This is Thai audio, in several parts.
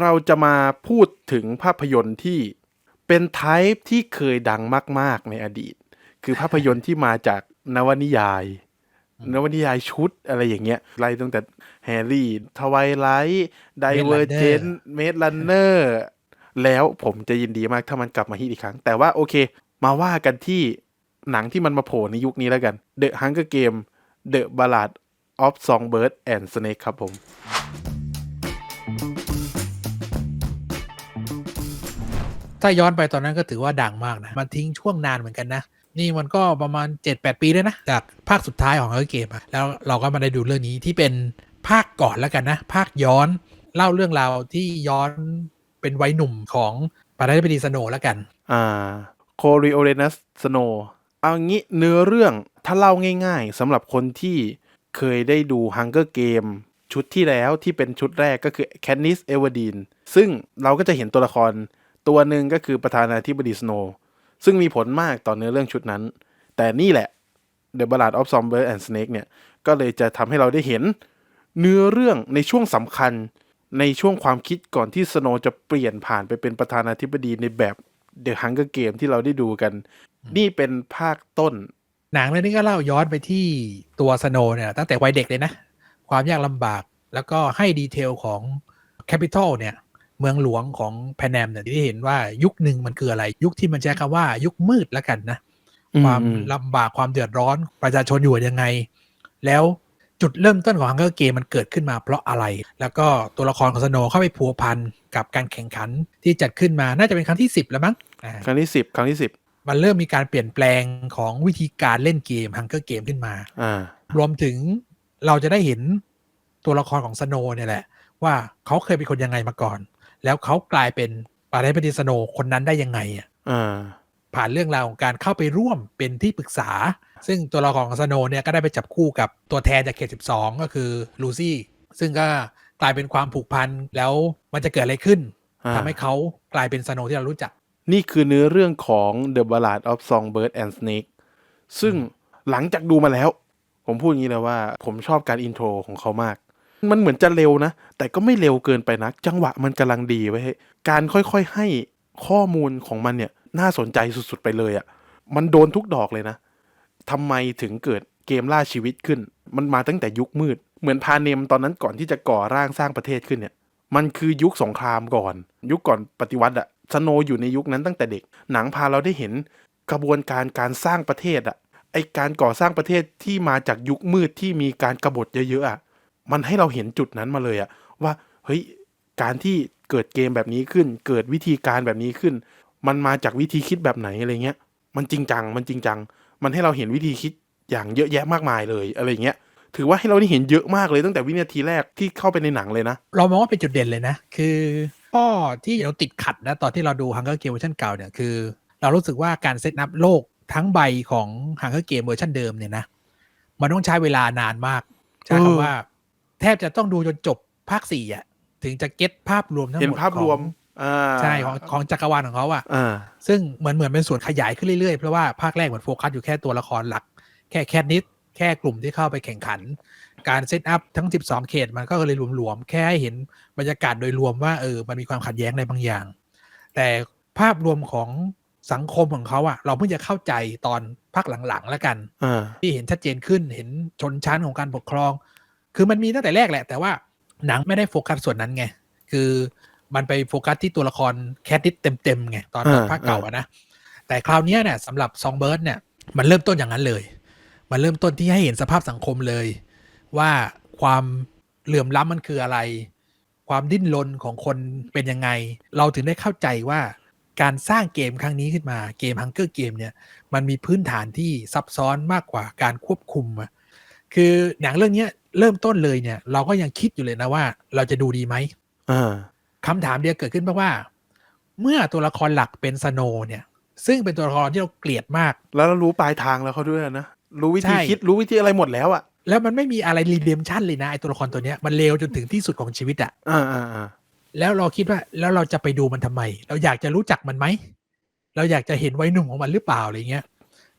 เราจะมาพูดถึงภาพยนตร์ที่เป็นไทป์ที่เคยดังมาก ๆ ในอดีต คือภาพยนตร์ที่มาจากนวนิยาย นวนิยายชุดอะไรอย่างเงี้ยไล่ตั้งแต่แฮร์รี่ ทวายไลท์ไดเวอร์เจนเมดลันเนอร์ แล้วผมจะยินดีมากถ้ามันกลับมาฮิตอีกครั้ง แต่ว่าโอเค มาว่ากันที่หนังที่มันมาโผล่ในยุคนี้แล้วกัน The Hunger Game The Ballad of Songbird and Snake ครับผม ถ้าย้อนไปตอนนั้นก็ถือว่าดังมากนะ มันทิ้งช่วงนานเหมือนกันนะ นี่มันก็ประมาณ 7-8 ปีเลยนะ จากภาคสุดท้ายของเอเกมอะแล้วเราก็มาได้ดูเรื่องนี้ที่เป็นภาคก่อนแล้วกันนะ ภาคย้อนเล่าเรื่องราวที่ย้อนเป็นวัยหนุ่มของปาราธิบดีสโนแล้วกัน อ่าโคริโอเรนัสสโนเอางี้เนื้อเรื่องถ้าเล่าง่ายๆสำหรับคนที่เคยได้ดู Hunger Game ชุดที่แล้วที่เป็นชุดแรกก็คือแคนนิสเอเวอร์ดีนซึ่งเราก็จะเห็นตัวละคร ตัวหนึ่งก็คือประธานาธิบดีสโนซึ่งมีผลมากต่อเนื้อเรื่องชุดนั้น แต่นี่แหละ The Ballad of Songbird and Snake เนี่ย ก็เลยจะทำให้เราได้เห็นเนื้อเรื่องในช่วงสำคัญในช่วงความคิดก่อนที่สโนจะเปลี่ยนผ่านไปเป็นประธานาธิบดีในแบบ The Hunger Game ที่เราได้ดูกัน นี่เป็นภาคต้น หนังเรื่องนี้ก็เล่าย้อนไปที่ตัวสโนว์เนี่ย ตั้งแต่วัยเด็กเลยนะ ความยากลำบากแล้วก็ให้ดีเทลของแคปิตอลเนี่ย เมืองหลวงของแพนแนมเนี่ยที่เห็นว่ายุคหนึ่งมันคืออะไร ยุคที่มันใช้คำว่ายุคมืดแล้วกันนะอืมความอืมลำบากความเดือดร้อนประชาชนอยู่ยังไง แล้วจุดเริ่มต้นของฮังเกอร์เกมมันเกิดขึ้นมาเพราะอะไร แล้วก็ตัวละครของสโนว์เข้าไปพัวพันกับการแข่งขันที่จัดขึ้นมาน่าจะเป็นครั้งที่ 10 แล้วมั้งอ่าครั้งที่สิบครั้งที่สิบมันเริ่มมีการเปลี่ยนแปลงของวิธีการเล่นเกมฮังเกอร์เกมขึ้นมาอ่ารวมถึงเราจะได้เห็นตัวละครของสโนว์เนี่ยแหละ ว่าเขาเคยเป็นคนยังไงมาก่อน แล้วเขากลายเป็นปาราธิบดีสโนว์คนนั้นได้ยังไงอะอ่าผ่านเรื่องราวของการเข้าไปร่วมเป็นที่ปรึกษา ซึ่งตัวละครของสโนว์เนี่ยก็ได้ไปจับคู่กับตัวแทนจากเขต 12 ก็คือลูซี่ ซึ่งก็กลายเป็นความผูกพันแล้วมันจะเกิดอะไรขึ้นอ่าทำให้เขากลายเป็นสโนว์ที่เรารู้จัก นี่คือเนื้อเรื่องของ The Ballad of Songbird and Snake ซึ่งหลังจากดูมาแล้ว ผมพูดอย่างนี้เลยว่า ผมชอบการอินโทรของเขามาก มันเหมือนจะเร็วนะ แต่ก็ไม่เร็วเกินไปนะจังหวะมันกำลังดีไว้การค่อยๆให้ข้อมูลของมันเนี่ยน่าสนใจสุดๆไปเลยอะ่ะ มันโดนทุกดอกเลยนะทำไมถึงเกิดเกมล่าชีวิตขึ้น มันมาตั้งแต่ยุคมืด เหมือนพาเนมตอนนั้นก่อนที่จะก่อร่างสร้างประเทศขึ้นเนี่ย มันคือยุคสงครามก่อน ยุคก่อนปฏิวัติอะสโนอยู่ในยุคนั้นตั้งแต่เด็ก หนังพาเราได้เห็นกระบวนการการสร้างประเทศอะไอการก่อสร้างประเทศที่มาจากยุคมืดที่มีการกบฏเยอะๆอะ มันให้เราเห็นจุดนั้นมาเลยอะว่าเฮ้ยการที่เกิดเกมแบบนี้ขึ้น เกิดวิธีการแบบนี้ขึ้น มันมาจากวิธีคิดแบบไหนอะไรเงี้ย มันจริงจังมันจริงจัง มันให้เราเห็นวิธีคิดอย่างเยอะแยะมากมายเลยอะไรเงี้ยถือว่าให้เราได้เห็นเยอะมากเลยตั้งแต่วินาทีแรกที่เข้าไปในหนังเลยนะ เรามองว่าเป็นจุดเด่นเลยนะ คือข้อที่เราติดขัดนะตอนที่เราดู Hunger Game เวอร์ชันเก่าเนี่ยคือ เรารู้สึกว่าการเซตอัพโลกทั้งใบของ Hunger Game เวอร์ชันเดิมเนี่ยนะ มันต้องใช้เวลานานมาก ใช้คำว่า แทบจะต้องดูจนจบภาคสี่อะ ถึงจะเก็ตภาพรวมทั้งหมดเห็นภาพรวมของอ่าใช่ของของจักรวาลของเขาอะอ่าซึ่งเหมือนเหมือนเป็นส่วนขยายขึ้นเรื่อยๆ เพราะว่าภาคแรกเหมือนโฟกัสอยู่แค่ตัวละครหลัก แค่แค่นิดแค่กลุ่มที่เข้าไปแข่งขัน การเซตอัพทั้ง 12 เขตมันก็เลยรวมๆ แค่ให้เห็นบรรยากาศโดยรวมว่าเออมันมีความขัดแย้งอะไรบางอย่าง แต่ภาพรวมของสังคมของเขาอะเราเพิ่งจะเข้าใจตอนภาคหลังๆแล้วกันอ่าที่เห็นชัดเจนขึ้นเห็นชนชั้นของการปกครอง คือมันมีตั้งแต่แรกแหละ แต่ว่าหนังไม่ได้โฟกัสส่วนนั้นไง คือมันไปโฟกัสที่ตัวละครแคทติสเต็มๆไงตอนอ่าภาคเก่าอะนะ แต่คราวเนี้ยเนี่ยสำหรับซองเบิร์ดเนี่ยมันเริ่มต้นอย่างนั้นเลย มันเริ่มต้นที่ให้เห็นสภาพสังคมเลย ว่าความเหลื่อมล้ำมันคืออะไร ความดิ้นรนของคนเป็นยังไง เราถึงได้เข้าใจว่าการสร้างเกมครั้งนี้ขึ้นมาเกมฮังเกอร์เกมเนี่ยมันมีพื้นฐานที่ซับซ้อนมากกว่าการควบคุมอะคือหนังเรื่องเนี้ย เริ่มต้นเลยเนี่ย เราก็ยังคิดอยู่เลยนะว่า เราจะดูดีไหมอ่าคำถามเดียวเกิดขึ้นเพราะว่า เมื่อตัวละครหลักเป็นสโนว์เนี่ย ซึ่งเป็นตัวละครที่เราเกลียดมาก แล้วเรารู้ปลายทางแล้วเขาด้วยนะรู้วิธีใช่คิดรู้วิธีอะไรหมดแล้วอะแล้วมันไม่มีอะไรรีเดมชั่นเลยนะไอตัวละครตัวเนี้ยมันเลวจนถึงที่สุดของชีวิตอะอ่าอ่าอ่าแล้วเราคิดว่าแล้วเราจะไปดูมันทำไม เราอยากจะรู้จักมันไหม เราอยากจะเห็นวัยหนุ่มของมันหรือเปล่าอะไรเงี้ย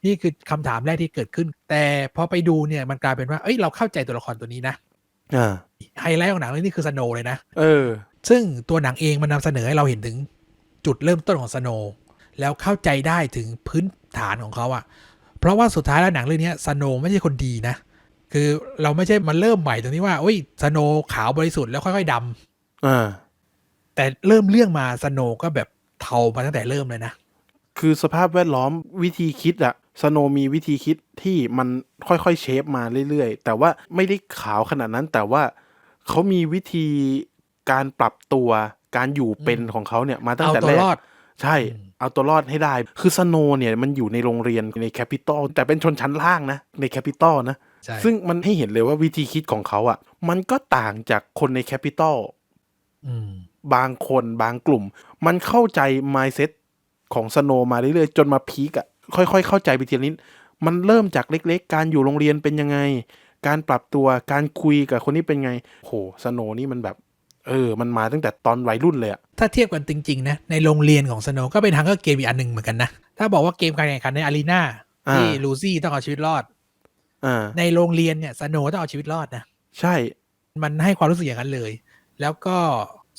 นี่คือคำถามแรกที่เกิดขึ้น แต่พอไปดูเนี่ยมันกลายเป็นว่า เอ้ยเราเข้าใจตัวละครตัวนี้นะอ่าไฮไลท์ของหนังเรื่องนี้คือสโนว์เลยนะเออ ซึ่งตัวหนังเองมันนำเสนอให้เราเห็นถึงจุดเริ่มต้นของสโนว์แล้วเข้าใจได้ถึงพื้นฐานของเขาอะเพราะว่าสุดท้ายแล้วหนังเรื่องเนี้สโนว์ไม่ใช่คนดีนะ คือเราไม่ใช่มาเริ่มใหม่ตรงที่ว่าโอ้ยสโนว์ขาวบริสุทธิ์แล้วค่อย ๆดำอ่าแต่เริ่มเรื่องมาสโนว์ก็แบบเทามาตั้งแต่เริ่มเลยนะ คือสภาพแวดล้อมวิธีคิดอะ สโนมีวิธีคิดที่มันค่อยๆเชฟมาเรื่อยๆ แต่ว่าไม่ได้ขาวขนาดนั้น แต่ว่าเขามีวิธีการปรับตัวการอยู่เป็นของเขาเนี่ยมาตั้งเอาแต่ตัวแรกรอดใช่อืมเอาตัวรอดให้ได้ คือสโนเนี่ยมันอยู่ในโรงเรียนในแคปิตอลแต่เป็นชนชั้นล่างนะ ในแคปิตอลนะใช่ซึ่งมันให้เห็นเลยว่าวิธีคิดของเขาอะมันก็ต่างจากคนในแคปิตอลอืมบางคนบางกลุ่ม มันเข้าใจ mindset ของสโนมาเรื่อยๆ จนมาพีกอะ ค่อยๆ เข้าใจไปทีละนิดมันเริ่มจากเล็กๆ การอยู่โรงเรียนเป็นยังไง การปรับตัวการคุยกับคนนี้เป็นไงโหสโนนี่มันแบบเออ มันมาตั้งแต่ตอนวัยรุ่นเลยอะถ้าเทียบกันจริงๆนะ ในโรงเรียนของสโนว์ก็เป็นทางก็เกมอีกอันหนึ่งเหมือนกันนะ ถ้าบอกว่าเกมการแข่งขันในอารีนาที่ลูซี่ต้องเอาชีวิตรอดอ่าในโรงเรียนเนี่ยสโนว์ต้องเอาชีวิตรอดนะ ใช่ มันให้ความรู้สึกอย่างนั้นเลย แล้วก็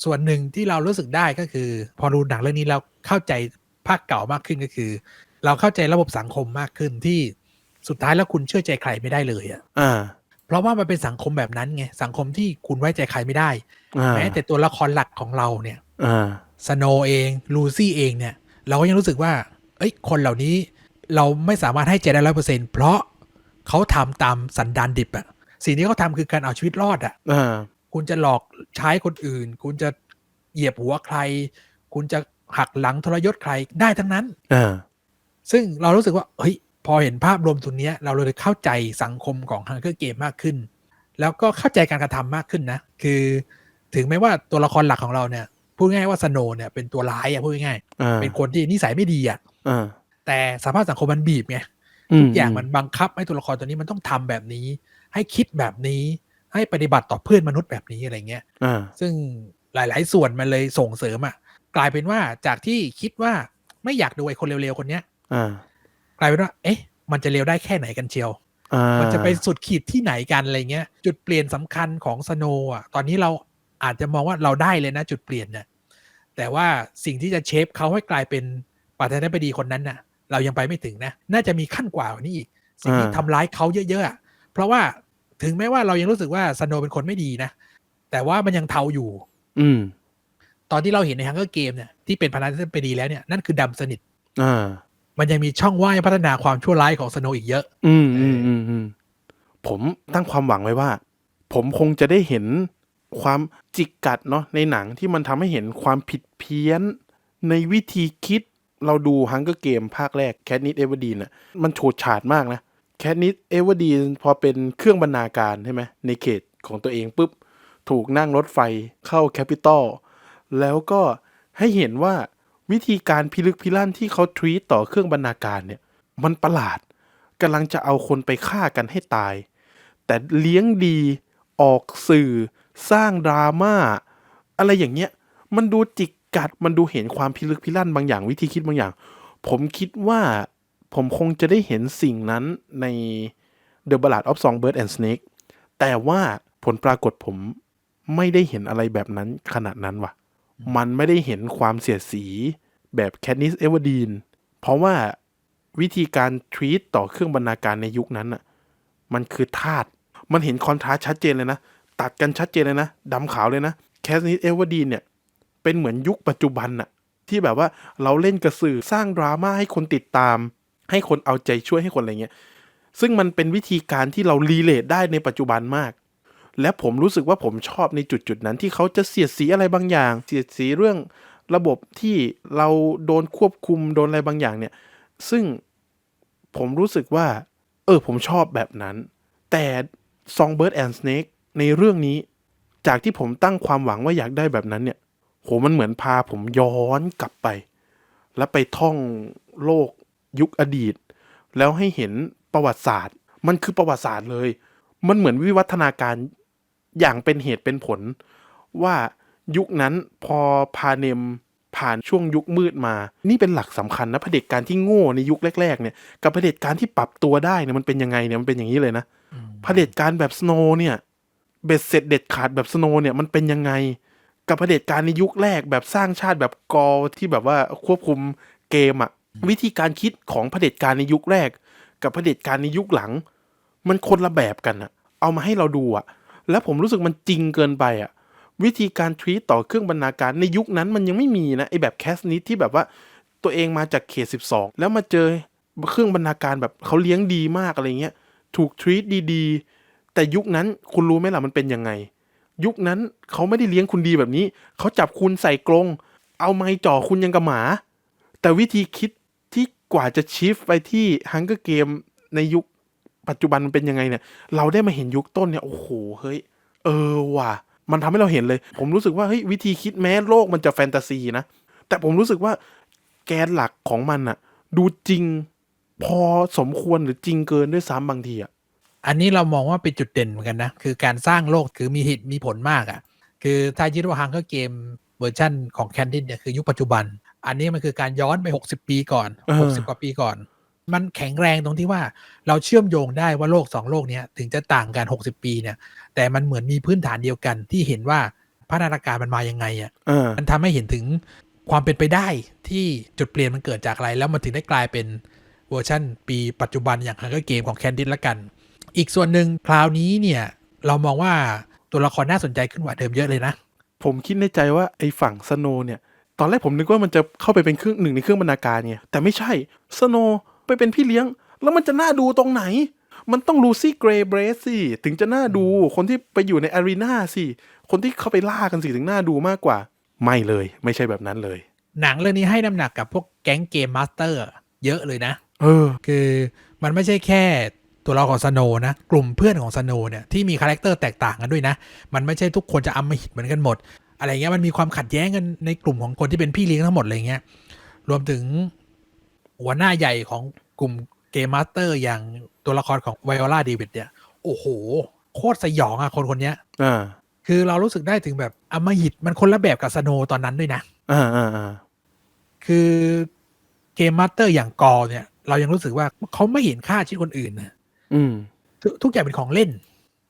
ส่วนหนึ่งที่เรารู้สึกได้ก็คือ พอดูหนังเรื่องนี้เราเข้าใจภาคเก่ามากขึ้นก็คือเราเข้าใจระบบสังคมมากขึ้นที่สุดท้ายแล้วคุณเชื่อใจใครไม่ได้เลยอะอ่าเพราะว่ามันเป็นสังคมแบบนั้นไงสังคมที่คุณไว้ใจใครไม่ได้อ่าแม้แต่ตัวละครหลักของเราเนี่ยอ่าสโนเองลูซี่เองเนี่ย เราก็ยังรู้สึกว่า เอ้ยคนเหล่านี้เราไม่สามารถให้ใจได้ร้อยเปอร์เซ็นเพราะเขาทำตามสันดานดิบอะสิ่งที่เขาทำคือการเอาชีวิตรอดอะอ่าคุณจะหลอกใช้คนอื่น คุณจะเหยียบหัวใคร คุณจะหักหลังทรยศใครได้ทั้งนั้นอ่า ซึ่งเรารู้สึกว่าเฮ้ยพอเห็นภาพรวมตรงเนี้ยเราเลยเข้าใจสังคมของฮังเกอร์เกมมากขึ้น แล้วก็เข้าใจการกระทำมากขึ้นนะ คือถึงแม้ว่าตัวละครหลักของเราเนี่ยพูดง่ายๆว่าสโนว์เนี่ยเป็นตัวร้ายอะพูดง่ายอ่าๆเป็นคนที่นิสัยไม่ดีอะอ่าแต่สภาพสังคมมันบีบไงทุทุกอย่างมันบังคับให้ตัวละครตัวนี้มันต้องทำแบบนี้ ให้คิดแบบนี้ ให้ปฏิบัติต่อเพื่อนมนุษย์แบบนี้อะไรเงี้ยอ่าซึ่งหลาย ๆ ส่วนมันเลยส่งเสริมอะกลายเป็นว่าจากที่คิดว่าไม่อยากดูไอ้คนเร็ว ๆ คนเนี้ยอ่า กลายเป็นว่า เอ๊ะ มันจะเร็วได้แค่ไหนกันเชียวอ่ามันจะไปสุดขีดที่ไหนกันอะไรเงี้ย จุดเปลี่ยนสำคัญของสโนว์อะ ตอนนี้เราอาจจะมองว่าเราได้เลยนะ จุดเปลี่ยนเนี่ย แต่ว่าสิ่งที่จะเชฟเขาให้กลายเป็นประธานาธิบดีคนนั้นน่ะ เรายังไปไม่ถึงนะ น่าจะมีขั้นกว่านี้อีก สิ่งที่ทำร้ายเขาเยอะๆอะเพราะว่าถึงแม้ว่าเรายังรู้สึกว่าสโนว์เป็นคนไม่ดีนะ แต่ว่ามันยังเทาอยู่ อืมตอนที่เราเห็นในฮังเกอร์เกมเนี่ยที่เป็นประธานาธิบดีแล้วเนี่ยนั่นคือดำสนิทอ่า มันยังมีช่องว่างพัฒนาความชั่วร้ายของสโนอีกเยอะ อืมอืมอืมอืมผมตั้งความหวังไว้ว่า ผมคงจะได้เห็นความจิกกัดเนาะในหนังที่มันทำให้เห็นความผิดเพี้ยน ในวิธีคิดเราดูฮังเกอร์เกมภาคแรกแคทนิดเอเวอร์ดีนอะมันโฉดฉาดมากนะแคทนิดเอเวอร์ดีนพอเป็นเครื่องบรรณาการใช่ไหมในเขตของตัวเองปุ๊บ ถูกนั่งรถไฟเข้าแคปิตอลแล้วก็ให้เห็นว่า วิธีการพิลึกพิลั่นที่เขาทรีตต่อเครื่องบรรณาการเนี่ย มันประหลาดกำลังจะเอาคนไปฆ่ากันให้ตาย แต่เลี้ยงดีออกสื่อ สร้างดราม่า อะไรอย่างเงี้ย มันดูจิกกัดมันดูเห็นความพิลึกพิลั่นบางอย่างวิธีคิดบางอย่าง ผมคิดว่าผมคงจะได้เห็นสิ่งนั้นใน The Ballad of Songbird and Snake แต่ว่าผลปรากฏผมไม่ได้เห็นอะไรแบบนั้นขนาดนั้นว่ะ มันไม่ได้เห็นความเสียดสีแบบแคทนิสเอเวอร์ดีนเพราะว่าวิธีการทรีตต่อเครื่องบรรณาการในยุคนั้นอะมันคือธาตุมันเห็นคอนทราสชัดเจนเลยนะ ตัดกันชัดเจนเลยนะดำขาวเลยนะแคทนิสเอเวอร์ดีนเนี่ย เป็นเหมือนยุคปัจจุบันน่ะ ที่แบบว่าเราเล่นกระสือสร้างดราม่าให้คนติดตาม ให้คนเอาใจช่วยให้คนอะไรเงี้ย ซึ่งมันเป็นวิธีการที่เรารีเลทได้ในปัจจุบันมาก และผมรู้สึกว่าผมชอบในจุดจุดๆนั้นที่เขาจะเสียดสีอะไรบางอย่าง เสียดสีเรื่องระบบที่เราโดนควบคุมโดนอะไรบางอย่างเนี่ย ซึ่งผมรู้สึกว่า เออผมชอบแบบนั้น แต่ Songbird and Snake ในเรื่องนี้ จากที่ผมตั้งความหวังว่าอยากได้แบบนั้นเนี่ย โหมันเหมือนพาผมย้อนกลับไป แล้วไปท่องโลกยุคอดีต แล้วให้เห็นประวัติศาสตร์ มันคือประวัติศาสตร์เลย มันเหมือนวิวัฒนาการ อย่างเป็นเหตุเป็นผล ว่ายุคนั้นพอพาเนมผ่านช่วงยุคมืดมา นี่เป็นหลักสำคัญนะเผด็จการที่โง่ในยุคแรกๆเนี่ยกับเผด็จการที่ปรับตัวได้เนี่ยมันเป็นยังไงเนี่ยมันเป็นอย่างนี้เลยนะเผด็จการแบบสโนว์เนี่ยเบ็ดเสร็จเด็ดขาดแบบสโนว์เนี่ยมันเป็นยังไง กับเผด็จการในยุคแรกแบบสร้างชาติแบบกอที่แบบว่าควบคุมเกมอะวิธีการคิดของเผด็จการในยุคแรก กับเผด็จการในยุคหลัง มันคนละแบบกันอะเอามาให้เราดูอะ แล้วผมรู้สึกมันจริงเกินไปอะวิธีการทวีตต่อเครื่องบรรณาการในยุคนั้นมันยังไม่มีนะไอแบบแคสนิดที่แบบว่าตัวเองมาจากเขตสิบสองแล้วมาเจอเครื่องบรรณาการแบบเขาเลี้ยงดีมากอะไรเงี้ยถูกทวีตดีๆ แต่ยุคนั้นคุณรู้ไหมล่ะมันเป็นยังไง ยุคนั้นเขาไม่ได้เลี้ยงคุณดีแบบนี้ เขาจับคุณใส่กรงเอาไม้จ่อคุณยังกับหมา แต่วิธีคิดที่กว่าจะชิฟไปที่ฮังเกอร์เกมในยุค ปัจจุบันมันเป็นยังไงเนี่ย เราได้มาเห็นยุคต้นเนี่ยโอ้โหเฮ้ยเออว่ะ มันทำให้เราเห็นเลย ผมรู้สึกว่าเฮ้ยวิธีคิดแม้โลกมันจะแฟนตาซีนะ แต่ผมรู้สึกว่าแกนหลักของมันอะดูจริงพอสมควรหรือจริงเกินด้วยซ้ำบางทีอะอันนี้เรามองว่าเป็นจุดเด่นเหมือนกันนะ คือการสร้างโลกคือมีเหตุมีผลมากอะ่ะ คือถ้ายึดว่าฮังเกอร์เกมเวอร์ชันของแคนดินเนี่ยคือยุคปัจจุบัน อันนี้มันคือการย้อนไป 60 ปีก่อนเออ60 กว่าปีก่อน มันแข็งแรงตรงที่ว่าเราเชื่อมโยงได้ว่าโลกสองโลกเนี้ยถึงจะต่างกัน 60 ปีเนี่ย แต่มันเหมือนมีพื้นฐานเดียวกันที่เห็นว่าพัฒนาการมันมายังไงอะมันทำให้เห็นถึงความเป็นไปได้ที่จุดเปลี่ยนมันเกิดจากอะไร แล้วมันถึงได้กลายเป็นเวอร์ชั่น ปีปัจจุบันอย่างฮังเกอร์เกมของแคนดิ e ละกัน อีกส่วนหนึ่งคราวนี้เนี่ย เรามองว่าตัวละครน่าสนใจขึ้นกว่าเดิมเยอะเลยนะ ผมคิดในใจว่าไอ้ฝั่งสโนเนี่ย ตอนแรกผมนึกว่ามันจะเข้าไปเป็นเครื่องหนึ่งในเครื่องบรรณาการเนี่ยแต่ไม่ใช่สโน ไปเป็นพี่เลี้ยง แล้วมันจะน่าดูตรงไหน มันต้องลูซี่เกรย์เบรสสิถึงจะน่าดูคนที่ไปอยู่ในอารีนาสิคนที่เข้าไปล่ากันสิถึงน่าดูมากกว่า ไม่เลยไม่ใช่แบบนั้นเลย หนังเรื่องนี้ให้น้ำหนักกับพวกแก๊งเกมมาสเตอร์เยอะเลยนะ เออ คือมันไม่ใช่แค่ตัวเราของสโนนะ กลุ่มเพื่อนของสโนเนี่ยที่มีคาแรคเตอร์แตกต่างกันด้วยนะ มันไม่ใช่ทุกคนจะอำมหิตเหมือนกันหมด อะไรเงี้ยมันมีความขัดแย้งกันในกลุ่มของคนที่เป็นพี่เลี้ยงทั้งหมดอะไรเงี้ยรวมถึง หัวหน้าใหญ่ของกลุ่มเกมมาสเตอร์อย่างตัวละครของไวโอลาเดวิดเนี่ย โอ้โห โคตรสยองอะคนคนเนี้ยอ่าคือเรารู้สึกได้ถึงแบบอำมหิตมันคนละแบบกับสโนตอนนั้นด้วยนะอ่าอ่าอ่าคือเกมมาสเตอร์อย่างกอเนี่ย เรายังรู้สึกว่าเขาไม่เห็นค่าชีวิตคนอื่นนะอืมทุกทุกอย่างเป็นของเล่น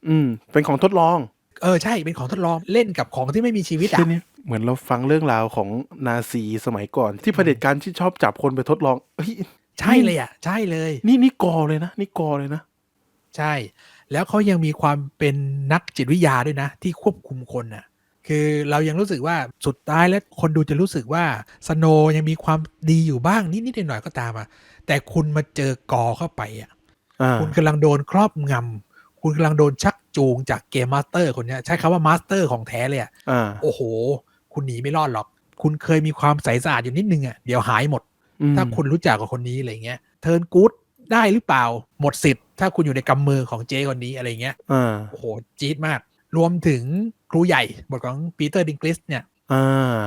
อืม เป็นของทดลอง เออใช่เป็นของทดลองเล่นกับของที่ไม่มีชีวิตเช่อะนนี้ เหมือนเราฟังเรื่องราวของนาซีสมัยก่อน ที่เผด็จการที่ชอบจับคนไปทดลองเฮ้ยใช่เลยอะ ใช่เลย นี่นี่กอเลยนะนี่กอเลยนะ ใช่ แล้วเขายังมีความเป็นนักจิตวิทยาด้วยนะ ที่ควบคุมคนน่ะ คือเรายังรู้สึกว่าสุดท้ายแล้วคนดูจะรู้สึกว่าสโนยังมีความดีอยู่บ้างนิดๆหน่อยๆก็ตามอะแต่คุณมาเจอกอเข้าไปอะอ่าคุณกำลังโดนครอบงำคุณกำลังโดนชักจูงจากเกมมาสเตอร์คนเนี้ยใช้คำว่ามาสเตอร์ของแท้เลยอะอ่าโอ้โห คุณหนีไม่รอดหรอก คุณเคยมีความใสสะอาดอยู่นิดนึงอะเดี๋ยวหายหมดอืมถ้าคุณรู้จักกับคนนี้อะไรเงี้ยเทิร์นกู๊ดได้หรือเปล่าหมดสิทธิ์ ถ้าคุณอยู่ในกำมือของเจคนนี้อะไรเงี้ยอ่าโอ้โหจี๊ดมาก รวมถึงครูใหญ่บทของปีเตอร์ดิงกลิสเนี่ยอ่า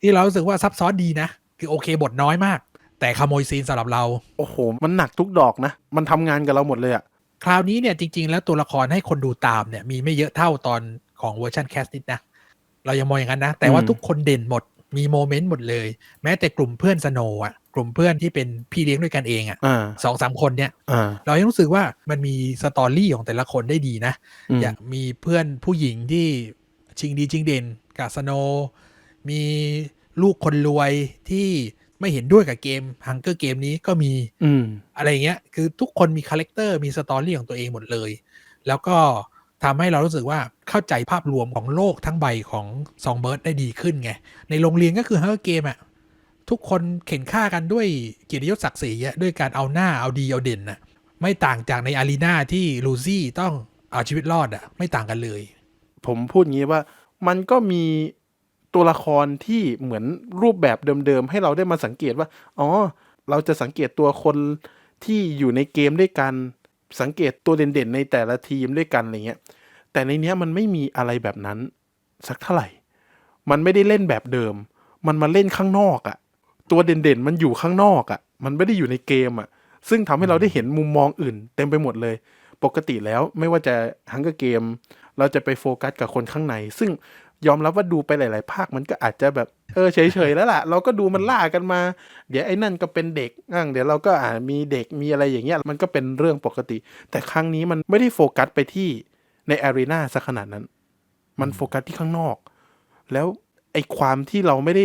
ที่เรารู้สึกว่าซับซ้อนดีนะ คือโอเคบทน้อยมาก แต่ขโมยซีนสำหรับเรา โอ้โห มันหนักทุกดอกนะ มันทำงานกับเราหมดเลยอะคราวนี้เนี่ยจริง ๆ แล้วตัวละครให้คนดูตามเนี่ยมีไม่เยอะเท่าตอนของเวอร์ชันแคสนิดนะ เรายังมองอย่างนั้นนะ แต่ว่าอืมทุกคนเด่นหมดมีโมเมนต์หมดเลย แม้แต่กลุ่มเพื่อนสโนว์อะกลุ่มเพื่อนที่เป็นพี่เลี้ยงด้วยกันเองอะอ่าสองสามคนเนี่ยอ่าเรายังรู้สึกว่ามันมีสตอรี่ของแต่ละคนได้ดีนะอืมอยากมีเพื่อนผู้หญิงที่ชิงดีชิงเด่นกับสโนว์มีลูกคนรวยที่ไม่เห็นด้วยกับเกมฮังเกอร์เกมนี้ก็มีอืมอะไรเงี้ย คือทุกคนมีคาแรคเตอร์มีสตอรี่ของตัวเองหมดเลย แล้วก็ ทำให้เรารู้สึกว่าเข้าใจภาพรวมของโลกทั้งใบของซองเบิร์ดได้ดีขึ้นไง ในโรงเรียนก็คือฮังเกอร์เกมอะทุกคนเข็นฆ่ากันด้วยเกียรติยศศักดิ์ศรีด้วยการเอาหน้าเอาดีเอาเด่นน่ะไม่ต่างจากในอารีนาที่ลูซี่ต้องเอาชีวิตรอดอะไม่ต่างกันเลย ผมพูดงี้ว่ามันก็มีตัวละครที่เหมือนรูปแบบเดิมๆ ให้เราได้มาสังเกตว่า อ๋อ เราจะสังเกตตัวคนที่อยู่ในเกมด้วยกัน สังเกตตัวเด่นๆ ในแต่ละทีมด้วยกันอะไรเงี้ย แต่ในเนี้ยมันไม่มีอะไรแบบนั้น สักเท่าไหร่ มันไม่ได้เล่นแบบเดิม มันมาเล่นข้างนอกอะตัวเด่นๆ มันอยู่ข้างนอกอะมันไม่ได้อยู่ในเกมอะซึ่งทำให้เราได้เห็นมุมมองอื่น เต็มไปหมดเลย ปกติแล้วไม่ว่าจะฮังกเกม เราจะไปโฟกัสกับคนข้างใน ซึ่งยอมรับว่าดูไปหลาย ๆ ภาคมันก็อาจจะแบบ เออเฉยๆแล้วล่ะ เราก็ดูมันล่ากันมา เดี๋ยวไอ้นั่นก็เป็นเด็กอ่างเดี๋ยวเราก็อ่ามีเด็กมีอะไรอย่างเงี้ยมันก็เป็นเรื่องปกติ แต่ครั้งนี้มันไม่ได้โฟกัสไปที่ในอารีนาซะขนาดนั้น มันโฟกัสที่ข้างนอก แล้วไอความที่เราไม่ได้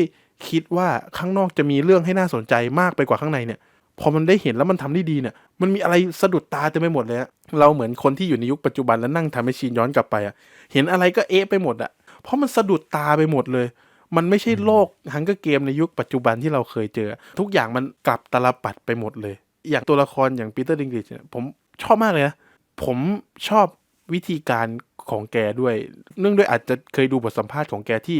คิดว่าข้างนอกจะมีเรื่องให้น่าสนใจมากไปกว่าข้างในเนี่ย พอมันได้เห็นแล้วมันทำได้ดีเนี่ย มันมีอะไรสะดุดตาเต็มไปหมดเลยเราเหมือนคนที่อยู่ในยุคปัจจุบันแล้วนั่งทำให้ชีนย้อนกลับไปอะเห็นอะไรก็เอะไปหมดอะเพราะมันสะดุดตาไปหมดเลย มันไม่ใช่โลกฮังเกอร์เกมในยุคปัจจุบันที่เราเคยเจอ ทุกอย่างมันกลับตลปัดไปหมดเลย อย่างตัวละครอย่างปีเตอร์ดิงกิชเนี่ยผมชอบมากเลยนะผมชอบวิธีการของแกด้วย เนื่องด้วยอาจจะเคยดูบทสัมภาษณ์ของแกที่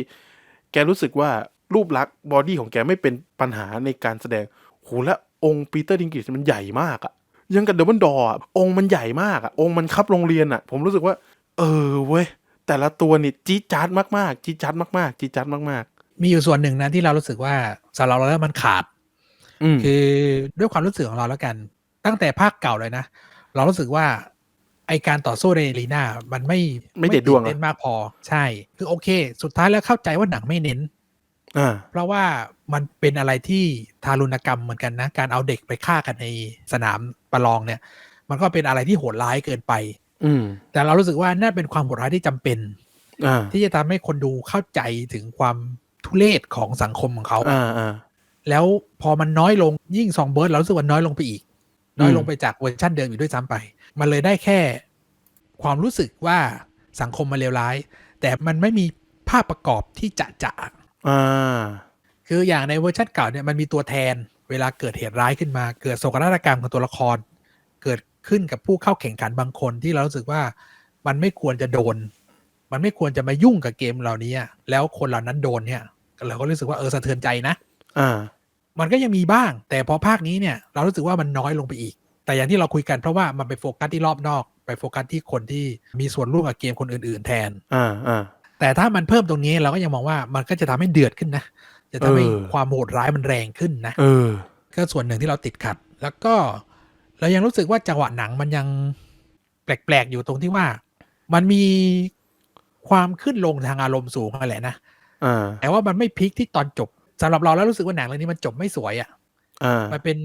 แกรู้สึกว่ารูปลักษณ์บอดี้ของแกไม่เป็นปัญหาในการแสดงโหและองค์ปีเตอร์ดิงกิชมันใหญ่มากอะยังกับเดบันดอร์องค์มันใหญ่มากอะองค์มันคับโรงเรียนอะผมรู้สึกว่า เออเว้ย แต่ละตัวนี่จี๊ดจ๊าดมากๆจี๊ดจ๊าดมากๆจี๊ดจ๊าดมากมีอยู่ส่วนหนึ่งนะที่เรารู้สึกว่าสำหรับเราแล้วมันขาดๆอืมคือด้วยความรู้สึกของเราแล้วกัน ตั้งแต่ภาคเก่าเลยนะ เรารู้สึกว่าไอการต่อสู้ในลีน่ามันไม่ไม่เด็ดดวงตื่นอะเต้นมากพอ ใช่ คือโอเค สุดท้ายแล้วเข้าใจว่าหนังไม่เน้นอ่าเพราะว่ามันเป็นอะไรที่ทารุณกรรมเหมือนกันนะ การเอาเด็กไปฆ่ากันในสนามประลองเนี่ย มันก็เป็นอะไรที่โหดร้ายเกินไป อืม แต่เรารู้สึกว่าน่าเป็นความโหดร้ายที่จำเป็น อ่า ที่จะทำให้คนดูเข้าใจถึงความทุเลศของสังคมของเขา อ่าอ่า แล้วพอมันน้อยลงยิ่งซองเบิร์ดเรารู้สึกว่าน้อยลงไปอีกน้อยลงอืมไปจากเวอร์ชันเดิมอยู่ด้วยซ้ำไป มันเลยได้แค่ความรู้สึกว่าสังคมมันเลวร้าย แต่มันไม่มีภาพประกอบที่จะจะอ่า คืออย่างในเวอร์ชันเก่าเนี่ยมันมีตัวแทน เวลาเกิดเหตุร้ายขึ้นมา เกิดโศกนาฏกรรมกับตัวละคร เกิด ขึ้นกับผู้เข้าแข่งขันบางคนที่เรารู้สึกว่ามันไม่ควรจะโดน มันไม่ควรจะมายุ่งกับเกมเหล่านี้อะแล้วคนเหล่านั้นโดนเนี่ยเราก็รู้สึกว่าเออสะเทือนใจนะอ่ามันก็ยังมีบ้าง แต่พอภาคนี้เนี่ยเรารู้สึกว่ามันน้อยลงไปอีก แต่อย่างที่เราคุยกันเพราะว่ามันไปโฟกัสที่รอบนอก ไปโฟกัสที่คนที่มีส่วนร่วมกับเกมคนอื่น ๆ แทนอ่าอ่าแต่ถ้ามันเพิ่มตรงนี้เราก็ยังมองว่ามันก็จะทำให้เดือดขึ้นนะ จะทำให้เออความโหดร้ายมันแรงขึ้นนะ เออ ก็ส่วนหนึ่งที่เราติดขัด แล้วก็ เรายังรู้สึกว่าจังหวะหนังมันยังแปลกๆอยู่ตรงที่ว่า มันมีความขึ้นลงทางอารมณ์สูงอะไรนะอ่าแต่ว่ามันไม่พีคที่ตอนจบสำหรับเราแล้วรู้สึกว่าหนังเรื่องนี้มันจบไม่สวยอะ่ะอ่ามันเป็น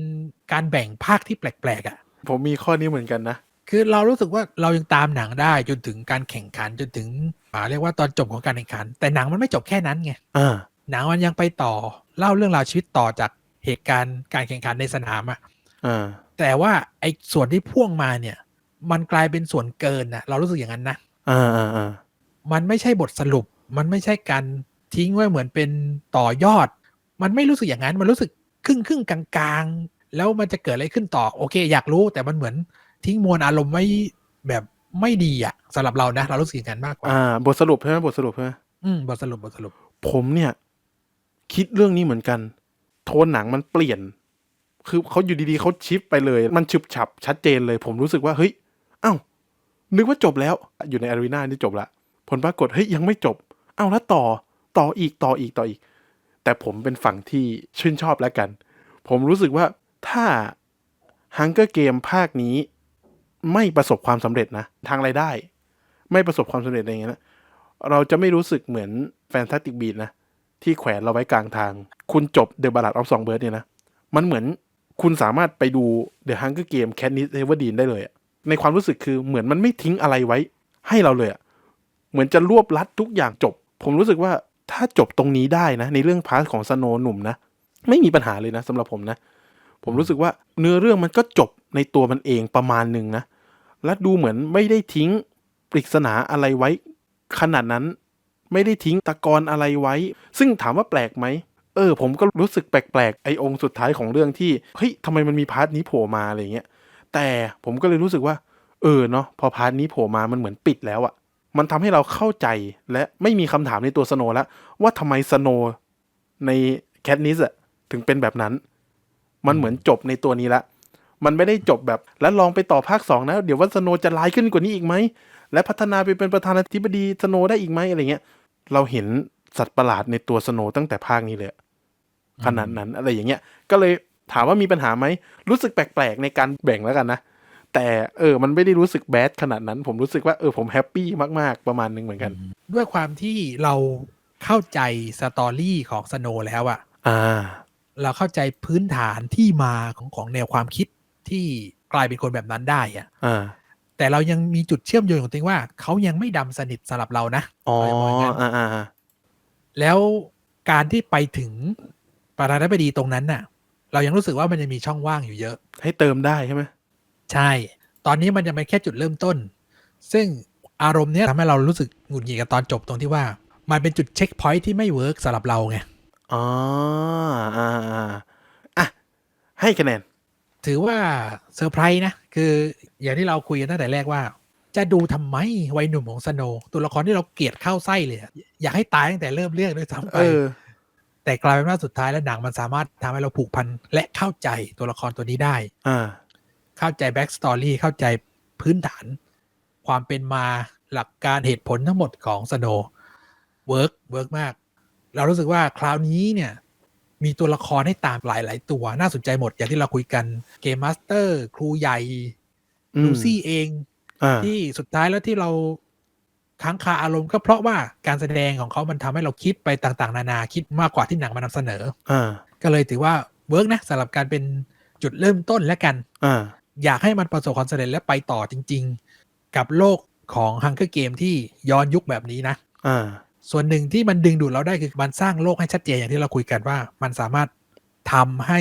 การแบ่งภาคที่แปลกๆอะ่ะ ผมมีข้อนี้เหมือนกันนะคือเรารู้สึกว่าเรายังตามหนังได้จนถึงการแข่งขันจนถึงอ่าเรียกว่าตอนจบของการแข่งขัน แต่หนังมันไม่จบแค่นั้นไงอ่าหนังมันยังไปต่อเล่าเรื่องราวชีวิตต่อจากเหตุการณ์การแข่งขันในสนามอะอ่า แต่ว่าไอ้ส่วนที่พ่วงมาเนี่ย มันกลายเป็นส่วนเกินนะเรารู้สึกอย่างนั้นนะอ่าอ่าอ่ามันไม่ใช่บทสรุป มันไม่ใช่การทิ้งไว้เหมือนเป็นต่อยอด มันไม่รู้สึกอย่างนั้น มันรู้สึกครึ่งครึ่งๆกลางๆ แล้วมันจะเกิดอะไรขึ้นต่อ โอเค อยากรู้แต่มันเหมือนทิ้งมวลอารมณ์ไว้แบบไม่ดีอะสำหรับเรานะ เรารู้สึกอย่างนั้นมากกว่า อ่า บทสรุปใช่ไหมบทสรุปใช่ไหมอืมบทสรุปบทสรุป ผมเนี่ย คิดเรื่องนี้เหมือนกัน โทนหนังมันเปลี่ยน คือเขาอยู่ดีๆเขาชิปไปเลย มันฉุบฉับชัดเจนเลย ผมรู้สึกว่าเฮ้ยเอ้านึกว่าจบแล้วอยู่ในอารีนานี่จบละผลปรากฏเฮ้ยยังไม่จบเอ้าแล้วต่อต่ออีกต่ออีกต่ออีก แต่ผมเป็นฝั่งที่ชื่นชอบแล้วกัน ผมรู้สึกว่าถ้า Hunger Game ภาคนี้ไม่ประสบความสำเร็จนะ ทางรายได้ ไม่ประสบความสำเร็จอะไรอย่างเงี้ยนะเราจะไม่รู้สึกเหมือนแฟนตาติกบีดนะ ที่แขวนเราไว้กลางทาง คุณจบ The Ballad of Songbird เนี่ยนะ มันเหมือน คุณสามารถไปดู The Hunger Game Katniss Everdeen ได้เลยอะในความรู้สึกคือเหมือนมันไม่ทิ้งอะไรไว้ให้เราเลยอะเหมือนจะรวบลัดทุกอย่างจบ ผมรู้สึกว่าถ้าจบตรงนี้ได้นะ ในเรื่องพาร์ทของสโนหนุ่มนะ ไม่มีปัญหาเลยนะสำหรับผมนะ ผมรู้สึกว่าเนื้อเรื่องมันก็จบในตัวมันเองประมาณหนึ่งนะ และดูเหมือนไม่ได้ทิ้งปริศนาอะไรไว้ ขนาดนั้นไม่ได้ทิ้งตะกอนอะไรไว้ ซึ่งถามว่าแปลกไหม เออ ผมก็รู้สึกแปลกๆ ไอ้องค์สุดท้ายของเรื่องที่ เฮ้ยทำไมมันมีพาร์ทนี้โผล่มาอะไรเงี้ย แต่ผมก็เลยรู้สึกว่า เออเนาะพอพาร์ทนี้โผล่มามันเหมือนปิดแล้วอะมันทำให้เราเข้าใจและไม่มีคำถามในตัวสโนแล้ว ว่าทำไมสโนในแคทนิสอะถึงเป็นแบบนั้น มันเหมือนจบในตัวนี้ละ มันไม่ได้จบแบบแล้วลองไปต่อภาคสองนะ เดี๋ยวว่าสโนจะร้ายขึ้นกว่านี้อีกไหม และพัฒนาไปเป็นประธานาธิบดีสโนได้อีกไหมอะไรเงี้ย เราเห็นสัตว์ประหลาดในตัวสโนตั้งแต่ภาคนี้เลย ขนาดนั้นอะไรอย่างเงี้ยก็เลยถามว่ามีปัญหาไหมรู้สึกแปลกๆในการแบ่งแล้วกันนะแต่เออมันไม่ได้รู้สึกแบดขนาดนั้น ผมรู้สึกว่าเออผมแฮปปี้มากๆประมาณนึงเหมือนกัน ด้วยความที่เราเข้าใจสตอรี่ของสโนแล้วอะอ่า เราเข้าใจพื้นฐานที่มาของของแนวความคิดที่กลายเป็นคนแบบนั้นได้อะอ่าแต่เรายังมีจุดเชื่อมโยงของตัวเองว่าเขายังไม่ดำสนิทสำหรับเรานะอ๋ออะไรประมาณนั้นอ่าอ่าอ่าแล้วการที่ไปถึง ประธานาธิบดีตรงนั้นน่ะ เรายังรู้สึกว่ามันยังมีช่องว่างอยู่เยอะ ให้เติมได้ใช่ไหมใช่ ตอนนี้มันยังเป็นแค่จุดเริ่มต้น ซึ่งอารมณ์เนี้ยทำให้เรารู้สึกหงุดหงิดกับตอนจบตรงที่ว่า มันเป็นจุดเช็คพอยท์ที่ไม่เวิร์กสำหรับเราไงอ๋ออ่าอ่าอะให้คะแนน ถือว่าเซอร์ไพรส์นะ คืออย่างที่เราคุยกันตั้งแต่แรกว่า จะดูทำไมวัยหนุ่มของสโนว์ตัวละครที่เราเกลียดเข้าไส้เลยอะอยากให้ตายตั้งแต่เริ่มเรื่องด้วยซ้ำไปเออ แต่กลายเป็นว่าสุดท้ายแล้วหนังมันสามารถทำให้เราผูกพันและเข้าใจตัวละครตัวนี้ได้อ่าเข้าใจแบ็กสตอรี่เข้าใจพื้นฐาน ความเป็นมาหลักการเหตุผลทั้งหมดของสโนเวิร์กเวิร์กมาก เรารู้สึกว่าคราวนี้เนี่ย มีตัวละครให้ตามหลายหลายๆตัวน่าสนใจหมด อย่างที่เราคุยกันเกมมาสเตอร์ ครูใหญ่อืมลูซี่เองอ่าที่สุดท้ายแล้วที่เรา ค้างคาอารมณ์ก็เพราะว่าการแสดงของเขามันทำให้เราคิดไปต่างๆ นานาคิดมากกว่าที่หนังมานำเสนออ่าก็เลยถือว่าเวิร์กนะสำหรับการเป็นจุดเริ่มต้นและกันอ่าอยากให้มันประสบความสำเร็จและไปต่อจริง ๆ กับโลกของ Hunger Game ที่ย้อนยุคแบบนี้นะอ่าส่วนหนึ่งที่มันดึงดูดเราได้คือมันสร้างโลกให้ชัดเจนอย่างที่เราคุยกันว่า มันสามารถทำให้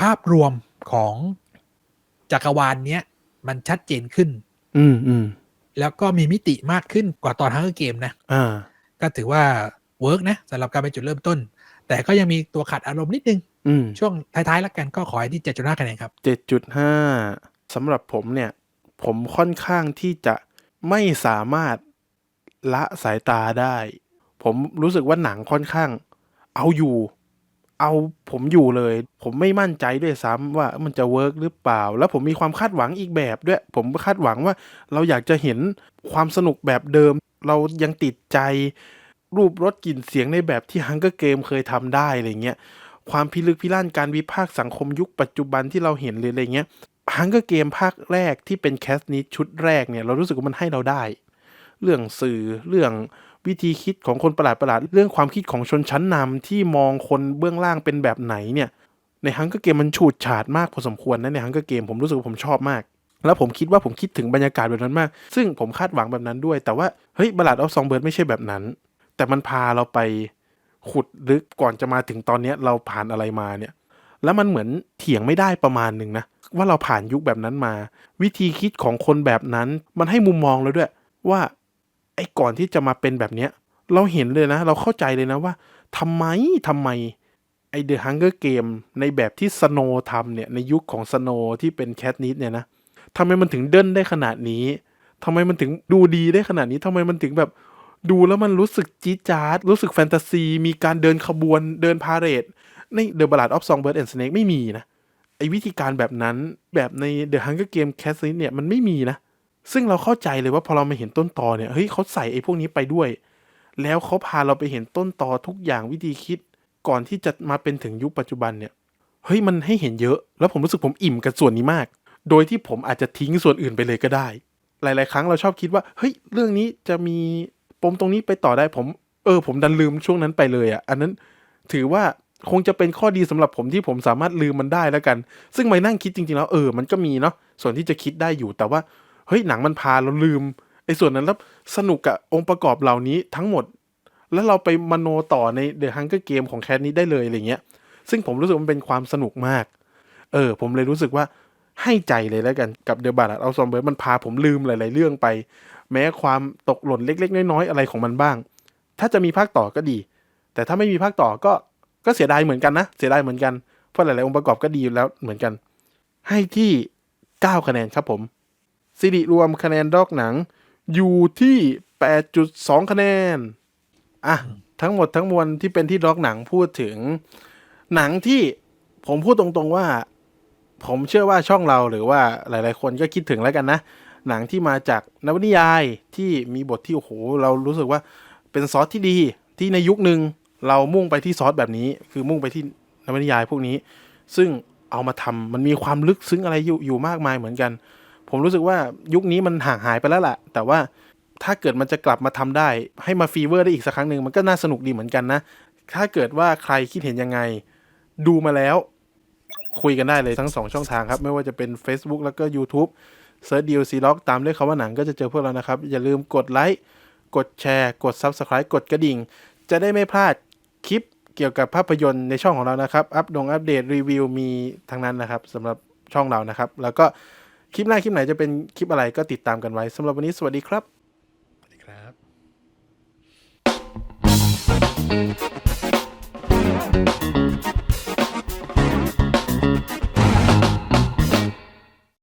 ภาพรวมของจักรวาลเนี้ยมันชัดเจนขึ้น อืมอืม แล้วก็มีมิติมากขึ้นกว่าตอน Hunger Game นะอ่าก็ถือว่าเวิร์กนะสำหรับการเป็นจุดเริ่มต้น แต่ก็ยังมีตัวขัดอารมณ์นิดนึงอืมช่วงท้ายๆแล้วกันก็ขอให้ที่7.5คะแนนครับเจ็ดจุดห้าสำหรับผมเนี่ย ผมค่อนข้างที่จะไม่สามารถละสายตาได้ ผมรู้สึกว่าหนังค่อนข้าง เอาอยู่ เอาผมอยู่เลย ผมไม่มั่นใจด้วยซ้ำว่ามันจะเวิร์กหรือเปล่า แล้วผมมีความคาดหวังอีกแบบด้วย ผมคาดหวังว่าเราอยากจะเห็นความสนุกแบบเดิม เรายังติดใจรูปรสกลิ่นเสียงในแบบที่ฮังเกอร์เกมเคยทำได้อะไรเงี้ยความพิลึกพิลั่นการวิพากษ์สังคมยุคปัจจุบันที่เราเห็นเลยอะไรเงี้ยฮังเกอร์เกมภาคแรกที่เป็นแคสนิชุดแรกเนี่ยเรารู้สึกว่ามันให้เราได้ เรื่องสื่อเรื่อง วิธีคิดของคนประหลาดประหลาดๆเรื่องความคิดของชนชั้นนำที่มองคนเบื้องล่างเป็นแบบไหนเนี่ยในฮังเกอร์เกมมันฉูดฉาดมากพอสมควรนะในฮังเกอร์เกมผมรู้สึกผมชอบมาก แล้วผมคิดว่าผมคิดถึงบรรยากาศแบบนั้นมาก ซึ่งผมคาดหวังแบบนั้นด้วย แต่ว่าเฮ้ยบลาดออฟซองเบิร์ดไม่ใช่แบบนั้น แต่มันพาเราไปขุดลึกก่อนจะมาถึงตอนเนี้ยเราผ่านอะไรมาเนี่ย แล้วมันเหมือนเถียงไม่ได้ประมาณหนึ่งนะว่าเราผ่านยุคแบบนั้นมา วิธีคิดของคนแบบนั้นมันให้มุมมองเราด้วย ว่า ไอ้ก่อนที่จะมาเป็นแบบเนี้ย เราเห็นเลยนะ เราเข้าใจเลยนะว่าทำไมทำไมไอเดอะฮังเกอร์เกมในแบบที่สโนทำเนี่ยในยุคของสโนที่เป็นแคทนิดเนี่ยนะทำไมมันถึงเดินได้ขนาดนี้ทำไมมันถึงดูดีได้ขนาดนี้ทำไมมันถึงแบบดูแล้วมันรู้สึกจี๊ดจ๊าด รู้สึกแฟนตาซี มีการเดินขบวนเดินพาเรด ใน The Ballad of Songbird and Snake ไม่มีนะ ไอ้วิธีการแบบนั้นแบบใน The Hunger Game c a s t เนี่ยมันไม่มีนะ ซึ่งเราเข้าใจเลยว่าพอเรามาเห็นต้นตอเนี่ยเฮ้ยเขาใส่ไอ้พวกนี้ไปด้วย แล้วเขาพาเราไปเห็นต้นตอทุกอย่างวิธีคิดก่อนที่จะมาเป็นถึงยุคปัจจุบันเนี่ยเฮ้ยมันให้เห็นเยอะ แล้วผมรู้สึกผมอิ่มกับส่วนนี้มาก โดยที่ผมอาจจะทิ้งส่วนอื่นไปเลยก็ได้ หลาย ๆ ครั้งเราชอบคิดว่าเฮ้ยเรื่องนี้จะมีปมตรงนี้ไปต่อได้ผม เออ ผมดันลืมช่วงนั้นไปเลยอะ่ะ อันนั้นถือว่าคงจะเป็นข้อดีสำหรับผมที่ผมสามารถลืมมันได้แล้วกัน ซึ่งไม่นั่งคิดจริง ๆ แล้วเออ มันก็มีเนาะส่วนที่จะคิดได้อยู่แต่ว่า ฮ้ยหนังมันพาเราลืมไอ้ส่วนนั้นแล้วสนุกกับองค์ประกอบเหล่านี้ทั้งหมด แล้วเราไปมโนต่อใน The Hunger Game ของแคทนี้ได้เลยอะไรเงี้ย ซึ่งผมรู้สึกมันเป็นความสนุกมาก เออ ผมเลยรู้สึกว่าให้ใจเลยแล้วกันกับเดอะบาร์ดเอาซอมเบิร์ดมันพาผมลืมหลาย ๆ เรื่องไป แม้ความตกหล่นเล็ก ๆ น้อย ๆ อะไรของมันบ้าง ถ้าจะมีภาคต่อก็ดี แต่ถ้าไม่มีภาคต่อก็ก็เสียดายเหมือนกันนะเสียดายเหมือนกันเพราะหลาย ๆ องค์ประกอบก็ดีอยู่แล้วเหมือนกัน ให้ที่ 9 คะแนนครับผม สิริรวมคะแนนดอกหนัง อยู่ที่ 8.2 คะแนน อะ ทั้งหมดทั้งมวลที่เป็นที่ดอกหนังพูดถึง หนังที่ผมพูดตรงๆว่า ผมเชื่อว่าช่องเราหรือว่าหลายๆคนก็คิดถึงแล้วกันนะ หนังที่มาจากนวนิยายที่มีบทที่โอ้โหเรารู้สึกว่าเป็นซอสที่ดีที่ในยุคหนึ่งเรามุ่งไปที่ซอสแบบนี้ คือมุ่งไปที่นวนิยายพวกนี้ ซึ่งเอามาทำมันมีความลึกซึ้งอะไรอยู่อยู่มากมายเหมือนกัน ผมรู้สึกว่ายุคนี้มันห่างหายไปแล้วแหละแต่ว่าถ้าเกิดมันจะกลับมาทำได้ ให้มาฟีเวอร์ได้อีกสักครั้งหนึ่งมันก็น่าสนุกดีเหมือนกันนะ ถ้าเกิดว่าใครคิดเห็นยังไง ดูมาแล้ว คุยกันได้เลยทั้งสองช่องทางครับ ไม่ว่าจะเป็น Facebook แล้วก็ YouTube เซิร์ชดีลซีล็อกตามด้วยคำว่าหนังก็จะเจอพวกเรานะครับ อย่าลืมกดไลค์กดแชร์ กด Subscribe กดกระดิ่ง จะได้ไม่พลาดคลิปเกี่ยวกับภาพยนตร์ในช่องของเรานะครับ อัปดงอัปเดตรีวิวมีทั้งนั้นนะครับสำหรับช่องเรานะครับ แล้วก็ คลิปหน้าคลิปไหนจะเป็นคลิปอะไรก็ติดตามกันไว้สำหรับวันนี้สวัสดีครับ สวัสดีครับ